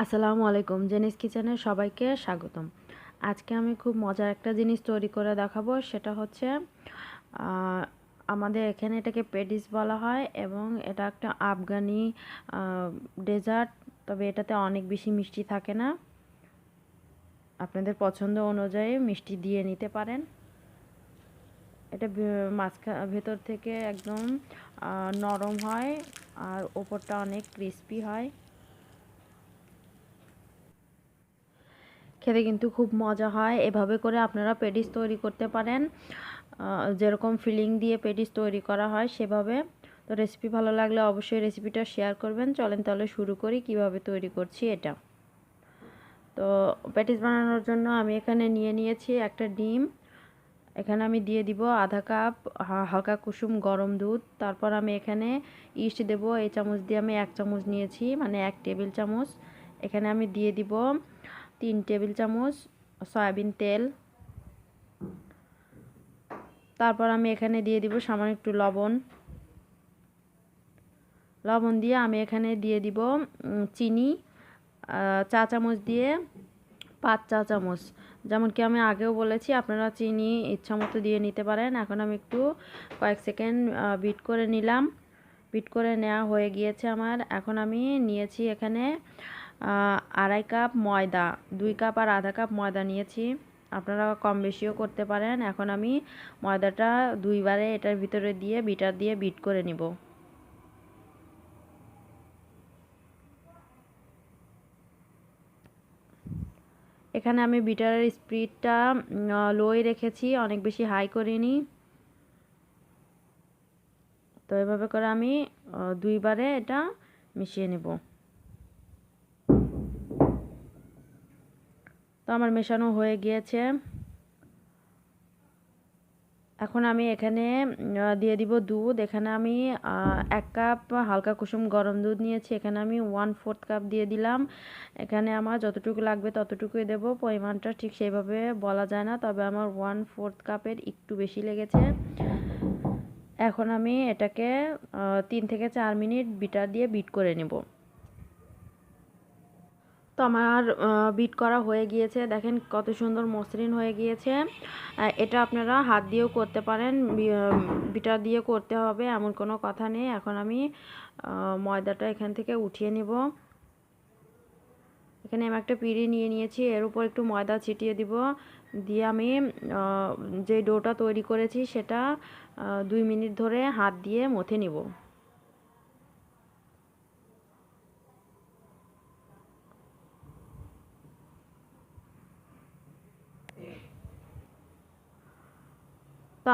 আসসালামু আলাইকুম, জেনিস কিচেনের সবাইকে স্বাগতম। আজকে আমি খুব মজার একটা জিনিস তৈরি করে দেখাবো, সেটা হচ্ছে আমাদের এখানে এটাকে পেডিস বলা হয় এবং এটা একটা আফগানি ডেজার্ট, তবে এটাতে অনেক বেশি মিষ্টি থাকে না। আপনাদের পছন্দ অনুযায়ী মিষ্টি দিয়ে নিতে পারেন। এটা ভে- মাঝখা, ভেতর থেকে একদম নরম হয় আর ওপরটা অনেক ক্রিস্পি হয়। খেতে কিন্তু খুব মজা হয়। এভাবে করে আপনারা পেডিস তৈরি করতে পারেন। যেরকম ফিলিং দিয়ে পেডিস তৈরি করা হয় সেভাবে। তো রেসিপি ভালো লাগলে অবশ্যই রেসিপিটা শেয়ার করবেন। চলেন তাহলে শুরু করি কীভাবে তৈরি করছি এটা। তো প্যাটিস বানানোর জন্য আমি এখানে নিয়ে নিয়েছি একটা ডিম। এখানে আমি দিয়ে দিব আধা কাপ হালকা কুসুম গরম দুধ। তারপর আমি এখানে ইস্ট দেব, এই চামচ দিয়ে আমি এক চামচ নিয়েছি মানে এক টেবিল চামচ। এখানে আমি দিয়ে দিব তিন টেবিল চামচ সয়াবিন তেল। তারপর আমি এখানে দিয়ে দিব সামান্য একটু লবণ। লবণ দিয়ে আমি এখানে দিয়ে দিব চিনি চা চামচ দিয়ে পাঁচ চা চামচ। যেমন কি আমি আগেও বলেছি, আপনারা চিনি ইচ্ছা মতো দিয়ে নিতে পারেন। এখন আমি একটু কয়েক সেকেন্ড বিট করে নিলাম। বিট করে নেওয়া হয়ে গিয়েছে আমার। এখন আমি নিয়েছি এখানে আড়াই কাপ ময়দা, দুই কাপ আর আধা কাপ ময়দা নিয়েছি। আপনারা কম বেশিও করতে পারেন। এখন আমি ময়দাটা দুইবারে এটার ভিতরে দিয়ে, বিটার দিয়ে বিট করে নিব। এখানে আমি বিটারের স্পিডটা লোই রেখেছি, অনেক বেশি হাই করিনি। তো এভাবে করে আমি দুইবারে এটা মিশিয়ে নেব। তো আমার মেশানো হয়ে গিয়েছে। এখন আমি এখানে দিয়ে দিব দুধ। এখানে আমি এক কাপ হালকা কুসুম গরম দুধ নিয়েছি। এখানে আমি ওয়ান ফোর্থ কাপ দিয়ে দিলাম। এখানে আমার যতটুকু লাগবে ততটুকুই দেব। পরিমাণটা ঠিক সেইভাবে বলা যায় না, তবে আমার ওয়ান ফোর্থ কাপের একটু বেশি লেগেছে। এখন আমি এটাকে তিন থেকে চার মিনিট বিটার দিয়ে বিট করে নেব। তো আমার বিট করা হয়ে গিয়েছে। দেখেন কত সুন্দর মসৃণ হয়ে গিয়েছে। এটা আপনারা হাত দিয়েও করতে পারেন বিটার দিয়ে করতে হবে, এমন কোনো কথা নেই। এখন আমি ময়দাটা এখান থেকে উঠিয়ে নিব। এখানে আমি একটা পিঁড়ি নিয়ে নিয়েছি, এর উপর একটু ময়দা ছিটিয়ে দিব। দিয়ে আমি যে ডোটা তৈরি করেছি, সেটা দুই মিনিট ধরে হাত দিয়ে মথে নিব।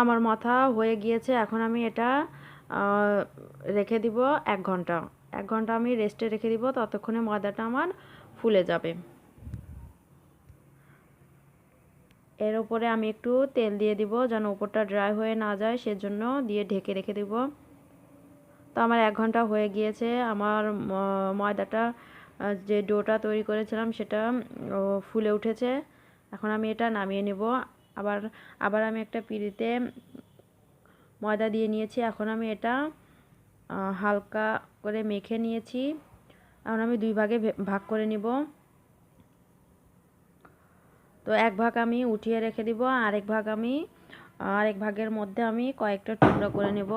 আমার মাথা হয়ে গিয়েছে, এখন আমি এটা রেখে দিব এক ঘণ্টা। এক ঘণ্টা আমি রেস্টে রেখে দিব, ততক্ষণে ময়দাটা আমার ফুলে যাবে। এর উপরে আমি একটু তেল দিয়ে দিব, যেন উপরটা ড্রাই হয়ে না যায়, সেজন্য দিয়ে ঢেকে রেখে দিব। তো আমার এক ঘণ্টা হয়ে গিয়েছে, আমার ময়দাটা যে ডোটা তৈরি করেছিলাম, সেটা ফুলে উঠেছে। এখন আমি এটা নামিয়ে নেব। আবার আবার আমি একটা পিঁড়িতে ময়দা দিয়ে নিয়েছি। এখন আমি এটা হালকা করে মেখে নিয়েছি। এখন আমি দুই ভাগে ভাগ করে নিব। তো এক ভাগ আমি উঠিয়ে রেখে দিব, আরেক ভাগ আমি, আরেক ভাগের মধ্যে আমি কয়েকটা টুকরা করে নেব।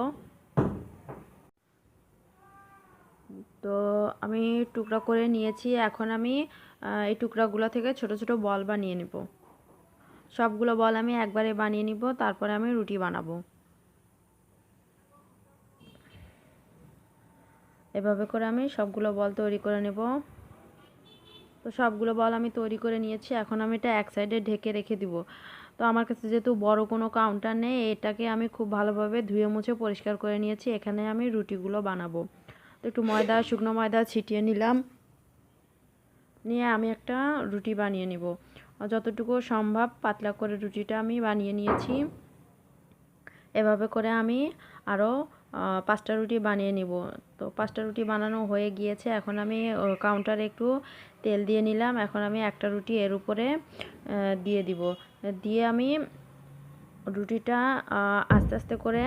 তো আমি টুকরা করে নিয়েছি। এখন আমি এই টুকরাগুলো থেকে ছোট ছোট বল বানিয়ে নেব। সবগুলো বল আমি একবারে বানিয়ে নিব, তারপরে আমি রুটি বানাবো। এভাবে করে আমি সবগুলো বল তৈরি করে নেব। তো সবগুলো বল আমি তৈরি করে নিয়েছি, এখন আমি এটা এক সাইডে ঢেকে রেখে দিব। তো আমার কাছে যেহেতু বড় কোনো কাউন্টার নেই, এটাকে আমি খুব ভালোভাবে ধুয়ে মুছে পরিষ্কার করে নিয়েছি, এখানে আমি রুটিগুলো বানাবো। তো একটু ময়দা, শুকনো ময়দা ছিটিয়ে নিলাম। নিয়ে আমি একটা রুটি বানিয়ে নিব। যতটুকু সম্ভব পাতলা করে রুটিটা আমি বানিয়ে নিয়েছি। এভাবে করে আমি আরও পাঁচটা রুটি বানিয়ে নিব। তো পাঁচটা রুটি বানানো হয়ে গিয়েছে। এখন আমি কাউন্টারে একটু তেল দিয়ে নিলাম। এখন আমি একটা রুটি এর উপরে দিয়ে দিব। দিয়ে আমি রুটিটা আস্তে আস্তে করে,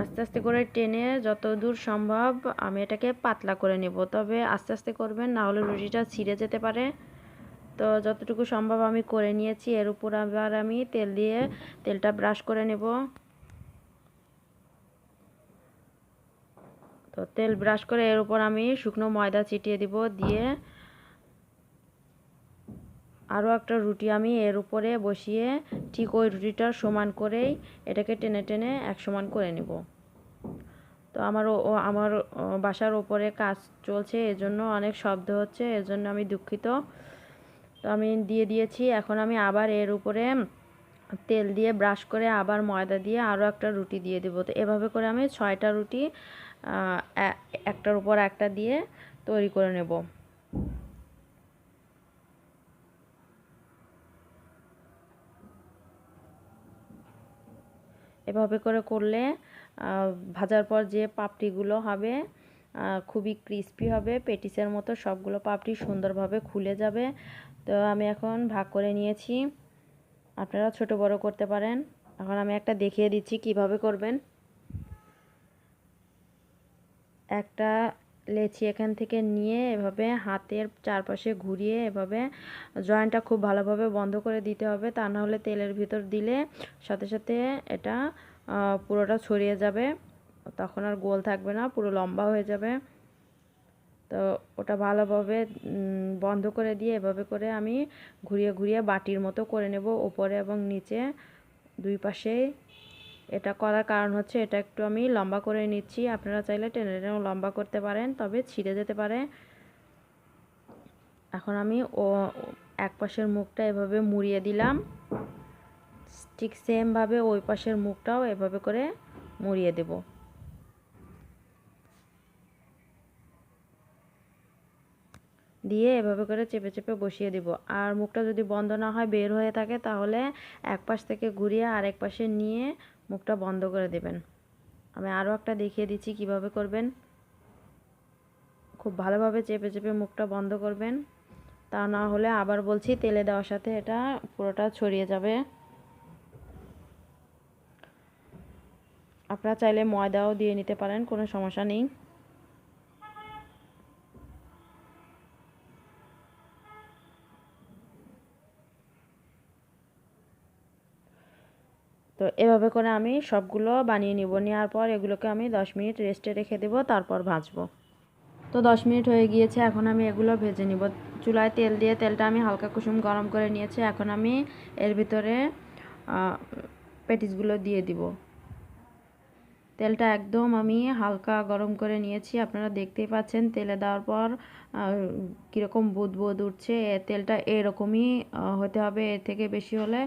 আস্তে আস্তে করে টেনে যত দূর সম্ভব আমি এটাকে পাতলা করে নেব। তবে আস্তে আস্তে করবেন, না হলে রুটিটা ছিঁড়ে যেতে পারে। তো যতটুকু সম্ভব আমি করে নিয়েছি, এর উপর আবার আমি তেল দিয়ে তেলটা ব্রাশ করে নেব। তো তেল ব্রাশ করে এর উপর আমি শুকনো ময়দা ছিটিয়ে দিব দিয়ে আরও একটা রুটি আমি এর উপরে বসিয়ে ঠিক ওই রুটিটার সমান করেই এটাকে টেনে টেনে এক সমান করে নেব। তো আমার ও আমার বাসার ওপরে কাজ চলছে, এজন্য অনেক শব্দ হচ্ছে, এজন্য আমি দুঃখিত। তো আমি দিয়ে দিয়েছি। এখন আমি আবার এর উপরে তেল দিয়ে ব্রাশ করে আবার ময়দা দিয়ে আরও একটা রুটি দিয়ে দেবো। তো এভাবে করে আমি ছয়টা রুটি একটার উপর একটা দিয়ে তৈরি করে নেব। এভাবে করে করলে ভাজার পর যে পাপড়িগুলো হবে খুবই ক্রিস্পি হবে, পেটিসের মতো সবগুলো পাপড়ি সুন্দরভাবে খুলে যাবে। তো আমি এখন ভাগ করে নিয়েছি। আপনারা ছোট বড় করতে পারেন। এখন আমি একটা দেখিয়ে দিচ্ছি কীভাবে করবেন। একটা লেচি এখান থেকে নিয়ে এভাবে হাতের চারপাশে ঘুরিয়ে এভাবে জয়েন্টটা খুব ভালোভাবে বন্ধ করে দিতে হবে। তা না হলে তেলের ভিতর দিলে সাথে সাথে এটা পুরোটা ছড়িয়ে যাবে। তখন আর গোল থাকবে না, পুরো লম্বা হয়ে যাবে। তো ওটা ভালোভাবে বন্ধ করে দিয়ে এভাবে করে আমি ঘুরিয়ে ঘুরিয়ে বাটির মতো করে নেব উপরে এবং নিচে দুই পাশেই এটা করার কারণ হচ্ছে এটা একটু আমি লম্বা করে নিচ্ছি। আপনারা চাইলে টেনে টেনেও লম্বা করতে পারেন, তবে ছিঁড়ে যেতে পারে। এখন আমি ও, এক পাশের মুখটা এভাবে মুড়িয়ে দিলাম। ঠিক সেমভাবে ওই পাশের মুখটাও এভাবে করে মুড়িয়ে দেব। দিয়ে এভাবে করে চেপে চেপে বসিয়ে দিব। আর মুখটা যদি বন্ধ না হয়, বের হয়ে থাকে, তাহলে এক পাশ থেকে ঘুরিয়ে আরেক পাশে নিয়ে মুখটা বন্ধ করে দেবেন। আমি আরও একটা দেখিয়ে দিচ্ছি কীভাবে করবেন। খুব ভালোভাবে চেপে চেপে মুখটা বন্ধ করবেন। তা না হলে আবার বলছি তেলে দেওয়ার সাথে এটা পুরোটা ছড়িয়ে যাবে। আপনারা চাইলে ময়দাও দিয়ে নিতে পারেন, কোনো সমস্যা নেই। তো এভাবে করে আমি সবগুলো বানিয়ে নিব। নেওয়ার পর এগুলোকে আমি 10 মিনিট রেস্টে রেখে দেব, তারপর ভাজবো। তো 10 মিনিট হয়ে গিয়েছে, এখন আমি এগুলো ভেজে নিব। চুলায় তেল দিয়ে তেলটা আমি হালকা কুসুম গরম করে নিয়েছি। এখন আমি এর ভিতরে পেটিসগুলো দিয়ে দিব। তেলটা একদম আমি হালকা গরম করে নিয়েছি। আপনারা দেখতেই পাচ্ছেন তেলে দেওয়ার পর কীরকম বুদ বুদ উঠছে। তেলটা এরকমই হতে হবে। এর থেকে বেশি হলে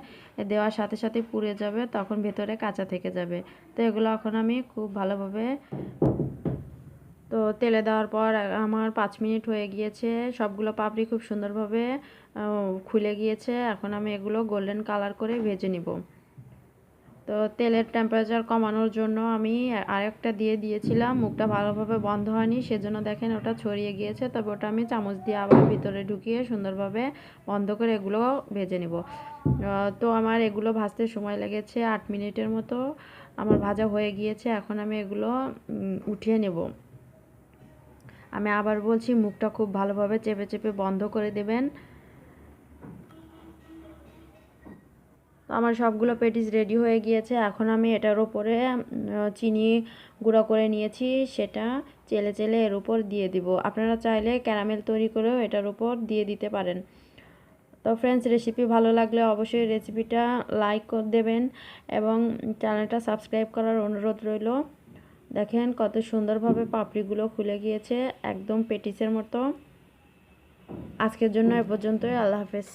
দেওয়ার সাথে সাথে পুড়ে যাবে, তখন ভেতরে কাঁচা থেকে যাবে। তো এগুলো এখন আমি খুব ভালোভাবে তো তেলে দেওয়ার পর, আমার পাঁচ মিনিট হয়ে গিয়েছে। সবগুলো পাপড়ি খুব সুন্দরভাবে খুলে গিয়েছে। এখন আমি এগুলো গোল্ডেন কালার করে ভেজে নিব। তো তেলের টেম্পারেচার কমানোর জন্য আমি আরেকটা দিয়ে দিয়েছিলাম। মুখটা ভালোভাবে বন্ধ হয়নি, সেজন্য দেখেন ওটা ছড়িয়ে গিয়েছে। তবে ওটা আমি চামচ দিয়ে আবার ভিতরে ঢুকিয়ে সুন্দরভাবে বন্ধ করে এগুলো ভেজে নিব। তো আমার এগুলো ভাজতে সময় লেগেছে আট মিনিটের মতো। আমার ভাজা হয়ে গিয়েছে, এখন আমি এগুলো উঠিয়ে নেব। আমি আবার বলছি মুখটা খুব ভালোভাবে চেপে চেপে বন্ধ করে দেবেন। তো আমার সবগুলো পেটিস রেডি হয়ে গিয়েছে। এখন আমি এটার ওপরে চিনি গুঁড়ো করে নিয়েছি। সেটা চেলে চেলে এর উপর দিয়ে দিব। আপনারা চাইলে ক্যারামেল তৈরি করেও এটার উপর দিয়ে দিতে পারেন। তো ফ্রেন্ডস রেসিপি ভালো লাগলে অবশ্যই রেসিপিটা লাইক করে দেবেন এবং চ্যানেলটা সাবস্ক্রাইব করার অনুরোধ রইল। দেখেন কত সুন্দরভাবে পাপড়িগুলো খুলে গিয়েছে, একদম পেটিসের মতো। আজকের জন্য এ পর্যন্তই, আল্লাহ হাফেজ।